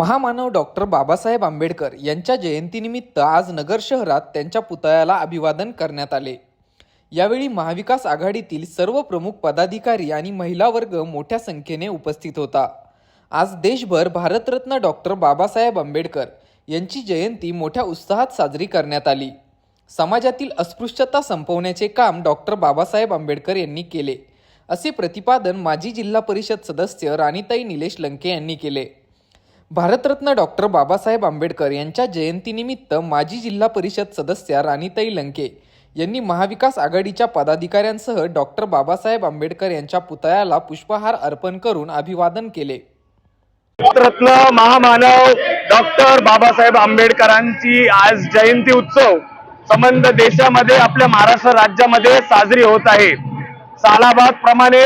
महामानव डॉक्टर बाबासाहेब आंबेडकर यांच्या जयंतीनिमित्त आज नगर शहरात त्यांच्या पुतळ्याला अभिवादन करण्यात आले. यावेळी महाविकास आघाडीतील सर्व प्रमुख पदाधिकारी आणि महिला वर्ग मोठ्या संख्येने उपस्थित होता. आज देशभर भारतरत्न डॉक्टर बाबासाहेब आंबेडकर यांची जयंती मोठ्या उत्साहात साजरी करण्यात आली. समाजातील अस्पृश्यता संपवण्याचे काम डॉक्टर बाबासाहेब आंबेडकर यांनी केले. असे प्रतिपादन माजी जिल्हा परिषद सदस्य राणीताई निलेश लंके यांनी केले. भारतरत्न डॉक्टर बाबासाहेब आंबेडकर यांच्या जयंतीनिमित्त माजी जिल्हा परिषद सदस्या राणीताई लंके यांनी महाविकास आघाडीच्या पदाधिकाऱ्यांसह डॉक्टर बाबासाहेब आंबेडकर यांच्या पुतळ्याला पुष्पहार अर्पण करून अभिवादन केले. भारतरत्न महामानव डॉक्टर बाबासाहेब आंबेडकरांची आज जयंती उत्सव संबंध देशामध्ये आपल्या महाराष्ट्र राज्यामध्ये साजरी होत आहे. सालाबाद प्रमाणे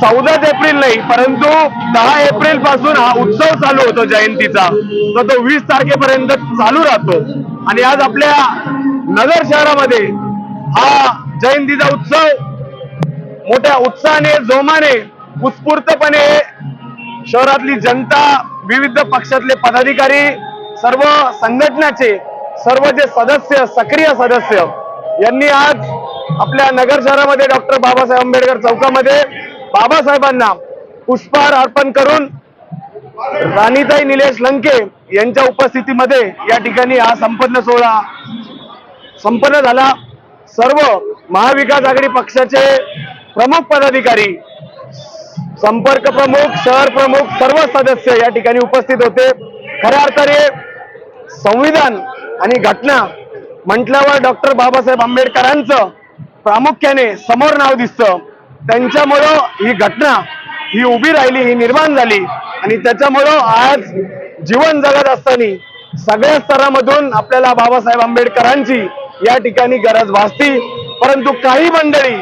चौदाच एप्रिल नाही परंतु दहा एप्रिलपासून हा उत्सव चालू होतो जयंतीचा. तर तो वीस तारखेपर्यंत चालू राहतो. आणि आज आपल्या नगर शहरामध्ये हा जयंतीचा उत्सव मोठ्या उत्साहाने जोमाने उत्स्फूर्तपणे शहरातली जनता विविध पक्षातले पदाधिकारी सर्व संघटनाचे सर्व जे सदस्य सक्रिय सदस्य यांनी आज आपल्या नगर शहरामध्ये डॉक्टर बाबासाहेब आंबेडकर चौकामध्ये बाबासाहेबांना पुष्पहार अर्पण करून राणीताई निलेश लंके यांच्या उपस्थितीमध्ये या ठिकाणी हा संपन्न सोहळा संपन्न झाला. सर्व महाविकास आघाडी पक्षाचे प्रमुख पदाधिकारी संपर्क प्रमुख शहर प्रमुख सर्व सदस्य या ठिकाणी उपस्थित होते. खऱ्या अर्थाने संविधान आणि घटना म्हटल्यावर डॉक्टर बाबासाहेब आंबेडकरांचं प्रामुख्याने समोर नाव दिसतं. त्यांच्यामुळं ही घटना ही उभी राहिली ही निर्माण झाली. आणि त्याच्यामुळं आज जीवन जगत असताना सगळ्या स्तरामधून आपल्याला बाबासाहेब आंबेडकरांची या ठिकाणी गरज भासती. परंतु काही मंडळी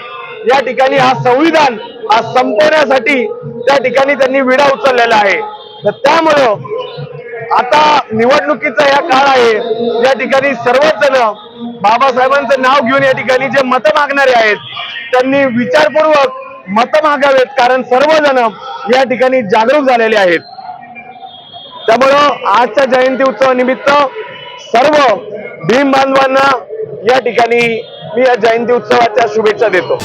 या ठिकाणी हा संविधान आज संपवण्यासाठी त्या ठिकाणी त्यांनी विडा उचललेला आहे. तर त्यामुळं आता निवडणुकीचा या काळ आहे. या ठिकाणी सर्वच जण बाबासाहेबांचं नाव घेऊन या ठिकाणी जे मतं मागणारे आहेत त्यांनी विचारपूर्वक मतं मागावेत कारण सर्वजण या ठिकाणी जागरूक झालेले आहेत. त्यामुळं आजच्या जयंती उत्सवानिमित्त सर्व भीम बांधवांना या ठिकाणी मी या जयंती उत्सवाच्या शुभेच्छा देतो.